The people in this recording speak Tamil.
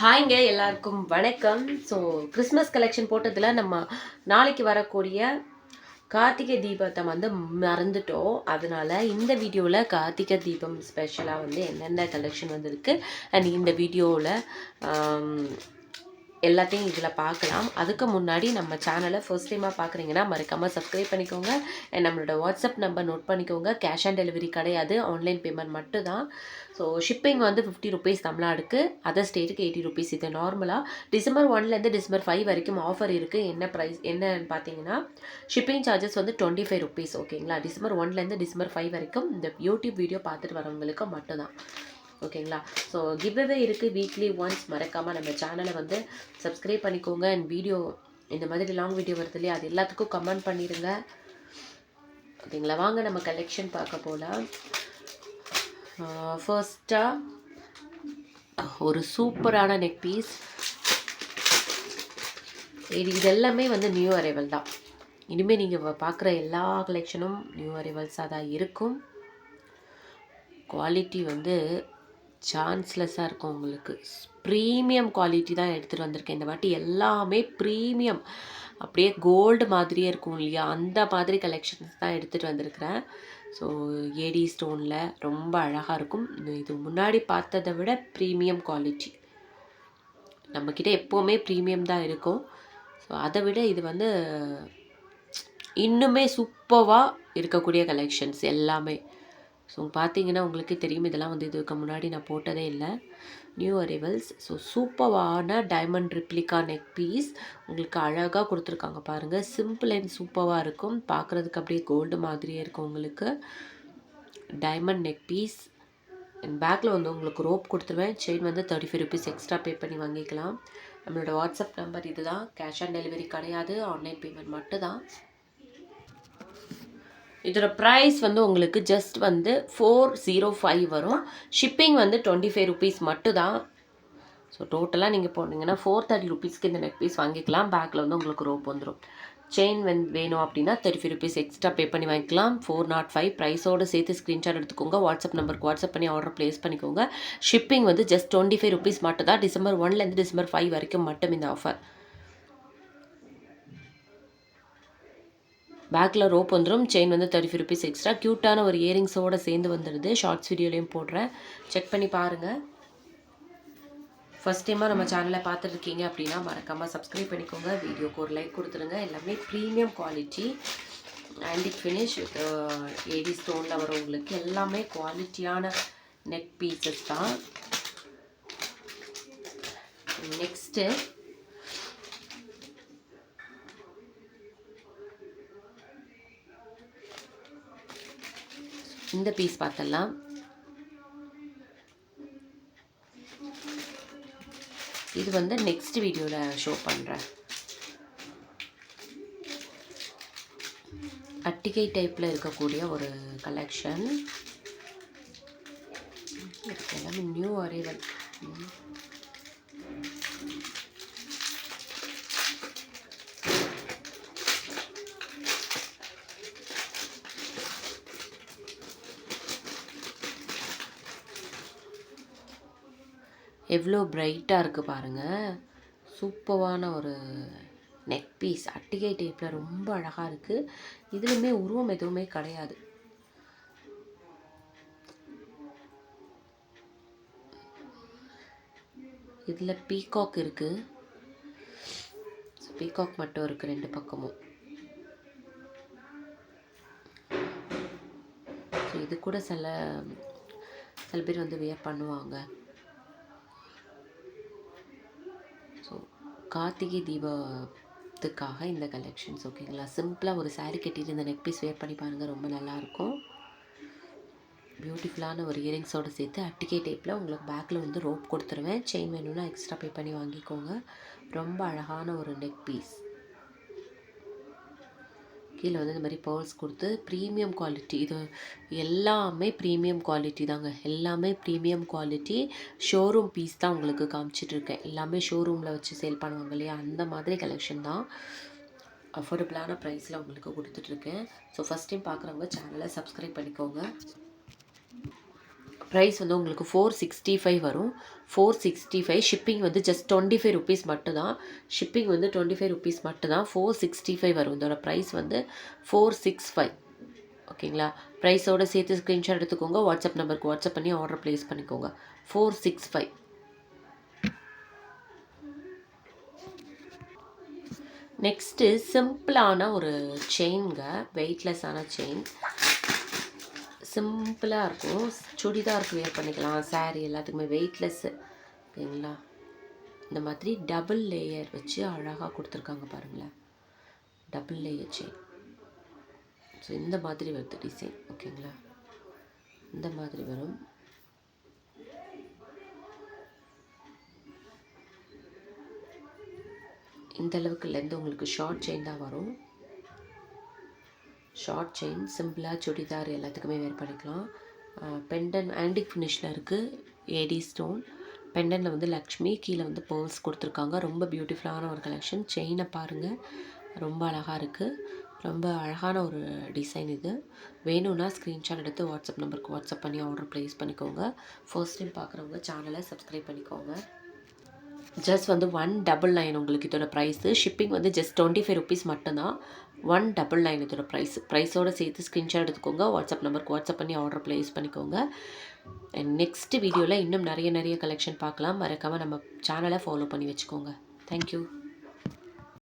ஹாய்ங்க எல்லாருக்கும் வணக்கம். ஸோ கிறிஸ்மஸ் கலெக்ஷன் போட்டதில் நம்ம நாளைக்கு வரக்கூடிய கார்த்திகை தீபத்தை வந்து மறந்துட்டோம். அதனால் இந்த வீடியோவில் கார்த்திகை தீபம் ஸ்பெஷலாக வந்து என்னென்ன கலெக்ஷன் வந்திருக்கு? அண்ட் இந்த வீடியோவில் எல்லாத்தையும் இதில் பார்க்கலாம் அதுக்கு முன்னாடி நம்ம சேனலை ஃபர்ஸ்ட் டைமாக பார்க்குறீங்கன்னா மறக்காமல் சப்ஸ்கிரைப் பண்ணிக்கோங்க. And நம்மளோட வாட்ஸ்அப் நம்பர் நோட் பண்ணிக்கோங்க. கேஷ் ஆன் டெலிவரி கிடையாது. ஆன்லைன் பேமெண்ட் மட்டும்தான். ஸோ ஷிப்பிங் வந்து ஃபிஃப்டி ருபீஸ் தமிழ்நாடுக்கு. அதர் ஸ்டேட்டுக்கு எயிட்டி ருபீஸ் இது நார்மலாக டிசம்பர் ஒன்லேருந்து டிசம்பர் ஃபைவ் வரைக்கும் ஆஃபர் இருக்குது என்ன ப்ரைஸ் என்னன்னு பார்த்தீங்கன்னா ஷிப்பிங் சார்ஜஸ் வந்து டுவெண்ட்டி ஃபைவ் ருபீஸ் ஓகேங்களா டிசம்பர் ஒன்லேருந்து டிசம்பர் ஃபைவ் வரைக்கும் இந்த யூடியூப் வீடியோ பார்த்துட்டு வரவங்களுக்கு மட்டும்தான். ஓகேங்களா? ஸோ கிவ்அவே இருக்குது வீக்லி ஒன்ஸ் மறக்காமல் நம்ம சேனலை வந்து சப்ஸ்கிரைப் பண்ணிக்கோங்க. அண்ட் வீடியோ இந்த மாதிரி லாங் வீடியோ வருது இல்லையா? அது எல்லாத்துக்கும் கமெண்ட் பண்ணிடுங்க ஓகேங்களா? வாங்க நம்ம கலெக்ஷன் பார்க்க போகலாம் ஃபர்ஸ்ட்டாக ஒரு சூப்பரான நெக் பீஸ் இது இதெல்லாமே வந்து நியூ அரைவல் தான். இனிமேல் நீங்கள் பார்க்குற எல்லா கலெக்ஷனும் நியூ அரைவல்ஸாக தான் இருக்கும். குவாலிட்டி வந்து சான்ஸ்லெஸ்ஸாக இருக்கும் உங்களுக்கு. ப்ரீமியம் குவாலிட்டி தான் எடுத்துகிட்டு வந்திருக்கேன். இந்த வாட்டி எல்லாமே ப்ரீமியம் அப்படியே கோல்டு மாதிரியே இருக்கும் இல்லையா? அந்த மாதிரி கலெக்ஷன்ஸ் தான் எடுத்துகிட்டு வந்திருக்கிறேன். ஸோ ஏடி ஸ்டோனில் ரொம்ப அழகாக இருக்கும். இது முன்னாடி பார்த்ததை விட ப்ரீமியம் குவாலிட்டி நம்மக்கிட்ட எப்போவுமே ப்ரீமியம் தான் இருக்கும். ஸோ அதை விட இது வந்து இன்னுமே சூப்பராக இருக்கக்கூடிய கலெக்ஷன்ஸ் எல்லாமே. ஸோ பார்த்தீங்கன்னா உங்களுக்கே தெரியும் இதெல்லாம் வந்து இதுக்கு முன்னாடி நான் போட்டதே இல்லை. நியூ அரைவல்ஸ் ஸோ சூப்பரான டைமண்ட் ரிப்ளிகா நெக் பீஸ் உங்களுக்கு அழகாக கொடுத்துருக்காங்க பாருங்கள் சிம்பிள் அண்ட் சூப்பராக இருக்கும். பார்க்குறதுக்கு அப்படியே கோல்டு மாதிரியே இருக்கும் உங்களுக்கு. டைமண்ட் நெக் பீஸ் அண்ட் பேக்கில் வந்து உங்களுக்கு ரோப் கொடுத்துருவேன். செயின் வந்து thirty five rupees extra pay பண்ணி வாங்கிக்கலாம். நம்மளோட வாட்ஸ்அப் நம்பர் இதுதான். கேஷ் ஆன் டெலிவரி கிடையாது. ஆன்லைன் பேமெண்ட் மட்டும்தான். இதோட ப்ரைஸ் வந்து உங்களுக்கு ஜஸ்ட் வந்து ஃபோர் ஜீரோ ஃபைவ் வரும். ஷிப்பிங் வந்து டுவெண்ட்டி ஃபைவ் ருபீஸ் மட்டும்தான் ஸோ டோட்டலாக நீங்கள் போனீங்கன்னா ஃபோர் தேர்ட்டி ருபீஸ்க்கு இந்த நெக் பீஸ் வாங்கிக்கலாம். பேக்கில் வந்து உங்களுக்கு ரோப் வந்துடும் செயின் வந்து வேணும் அப்படின்னா thirty five rupees extra pay பண்ணி வாங்கிக்கலாம். ஃபோர் நாட் ஃபைவ் ப்ரைஸோடு சேர்த்து ஸ்க்ரீன்ஷாட் எடுத்துக்கோங்க. வாட்ஸ்அப் நம்பருக்கு வாட்ஸ்அப் பண்ணி ஆர்டர் ப்ளேஸ் பண்ணிக்கோங்க. ஷிப்பிங் வந்து ஜஸ்ட் டுவெண்ட்டி ஃபைவ் ருபீஸ் மட்டும் தான் டிசம்பர் ஒன்லேருந்து டிசம்பர் ஃபைவ் வரைக்கும் மட்டும் இந்த ஆஃபர் பேக்கில் ரோப் வந்துடும் செயின் வந்து தேர்ட்டி ருபீஸ் எக்ஸ்ட்ரா க்யூட்டான ஒரு இயரிங்ஸோடு சேர்ந்து வந்துடுது ஷார்ட்ஸ் வீடியோலையும் போடுறேன். செக் பண்ணி பாருங்கள் ஃபஸ்ட் டைமாக நம்ம சேனலை பார்த்துருக்கீங்க அப்படின்னா மறக்காமல் சப்ஸ்கிரைப் பண்ணிக்கோங்க. வீடியோக்கு ஒரு லைக் கொடுத்துருங்க எல்லாமே premium quality antique finish AD ஸ்டோனில் வரவங்களுக்கு எல்லாமே குவாலிட்டியான நெக் பீசஸ் தான். நெக்ஸ்ட்டு இந்த பீஸ் பார்த்தலாம் இது வந்து நெக்ஸ்ட் வீடியோவில் ஷோ பண்ணுறேன் அட்டிகை டைப்பில் இருக்கக்கூடிய ஒரு கலெக்ஷன் எல்லாமே நியூ அரைவல் எவ்வளோ பிரைட்டாக இருக்குது பாருங்கள் சூப்பரான ஒரு நெக் பீஸ் அட்டிகை டைப்பில் ரொம்ப அழகாக இருக்குது இதுலையுமே உருவம் எதுவுமே கிடையாது. இதில் பீகாக் இருக்குது பீகாக் மட்டும் இருக்குது ரெண்டு பக்கமும். ஸோ இது கூட சில சில பேர் வந்து வியர் பண்ணுவாங்க ஸோ கார்த்திகை தீபத்துக்காக இந்த கலெக்ஷன்ஸ் ஓகேங்களா சிம்பிளாக ஒரு சாரீ கட்டிட்டு இந்த நெக் பீஸ் வேர் பண்ணி பாருங்கள் ரொம்ப நல்லாயிருக்கும். பியூட்டிஃபுல்லான ஒரு இயரிங்ஸோடு சேர்த்து அட்டிகே டைப்பில் உங்களுக்கு பேக்கில் வந்து ரோப் கொடுத்துருவேன். செயின் வேணும்னா எக்ஸ்ட்ரா பே பண்ணி வாங்கிக்கோங்க. ரொம்ப அழகான ஒரு நெக் பீஸ் கீழே வந்து இந்த மாதிரி பேர்ல்ஸ் கொடுத்து ப்ரீமியம் குவாலிட்டி இது எல்லாமே ப்ரீமியம் குவாலிட்டி தாங்க. எல்லாமே ப்ரீமியம் குவாலிட்டி ஷோரூம் பீஸ் தான் உங்களுக்கு காமிச்சிட்ருக்கேன். எல்லாமே ஷோரூமில் வச்சு சேல் பண்ணுவாங்க இல்லையா? அந்த மாதிரி கலெக்ஷன் தான் அஃபோர்டபுளான ப்ரைஸில் உங்களுக்கு கொடுத்துட்ருக்கேன். ஸோ ஃபஸ்ட் டைம் பார்க்குறவங்க சேனலை சப்ஸ்கிரைப் பண்ணிக்கோங்க. ப்ரைஸ் வந்து உங்களுக்கு ஃபோர் சிக்ஸ்டி ஃபைவ் வரும். ஃபோர் சிக்ஸ்டி ஃபைவ் ஷிப்பிங் வந்து ஜஸ்ட் டுவெண்ட்டி ஃபைவ் ருபீஸ் மட்டும்தான். ஷிப்பிங் வந்து டுவெண்ட்டி ஃபைவ் ருபீஸ் மட்டும்தான். ஃபோர் சிக்ஸ்டி ஃபைவ் வரும். இதோட ப்ரைஸ் வந்து ஃபோர் சிக்ஸ் ஃபைவ் ஓகேங்களா? ப்ரைஸோட சேர்த்து ஸ்க்ரீன்ஷாட் எடுத்துக்கோங்க. வாட்ஸ்அப் நம்பருக்கு வாட்ஸ்அப் பண்ணி ஆர்டர் ப்ளேஸ் பண்ணிக்கோங்க. ஃபோர் சிக்ஸ் ஃபைவ் நெக்ஸ்ட்டு சிம்பிளான ஒரு செயின்ங்க வெயிட்லெஸ்ஸான செயின் சிம்பிளாக இருக்கும். சுடிதாருக்கு வேர் பண்ணிக்கலாம். saree எல்லாத்துக்குமே வெயிட்லெஸ்ஸு ஓகேங்களா? இந்த மாதிரி டபுள் லேயர் வச்சு அழகாக கொடுத்துருக்காங்க பாருங்களேன். டபுள் லேயர் செயின் ஸோ இந்த மாதிரி வருது டிசைன் ஓகேங்களா? இந்த மாதிரி வரும். இந்த அளவுக்கு லென்த் உங்களுக்கு ஷார்ட் செயின் தான் வரும். ஷார்ட் செயின் சிம்பிளாக சுடிதார் எல்லாத்துக்குமே வேர் பண்ணிக்கலாம். பெண்டன் ஆன்டிக் ஃபினிஷில் இருக்குது ஏடி ஸ்டோன் பெண்டனில் வந்து லக்ஷ்மி கீழே வந்து பேர்ல்ஸ் கொடுத்துருக்காங்க. ரொம்ப பியூட்டிஃபுல்லான ஒரு கலெக்ஷன் செயினை பாருங்கள் ரொம்ப அழகாக இருக்குது ரொம்ப அழகான ஒரு டிசைன் இது. வேணும்னா ஸ்க்ரீன்ஷாட் எடுத்து வாட்ஸ்அப் நம்பருக்கு வாட்ஸ்அப் பண்ணி ஆர்டர் ப்ளேஸ் பண்ணிக்கோங்க. ஃபர்ஸ்ட் டைம் பார்க்குறவங்க சேனலை சப்ஸ்கிரைப் பண்ணிக்கோங்க. ஜஸ்ட் வந்து ஒன் டபுள் நைன் உங்களுக்கு இதோட ப்ரைஸு ஷிப்பிங் வந்து ஜஸ்ட் டுவெண்ட்டி ஃபைவ் ருபீஸ் மட்டும்தான். ஒன் டபுள் நைன் இதோட ப்ரைஸ் ப்ரைஸோடு சேர்த்து ஸ்க்ரீன்ஷாட் எடுத்துக்கோங்க. வாட்ஸ்அப் நம்பருக்கு வாட்ஸ்அப் பண்ணி ஆர்டர் ப்ளேஸ் பண்ணிக்கோங்க. அண்ட் நெக்ஸ்ட் வீடியோவில் இன்னும் நிறைய நிறைய கலெக்ஷன் பார்க்கலாம். மறக்காமல் நம்ம சேனலை ஃபாலோ பண்ணி வச்சுக்கோங்க. தேங்க்யூ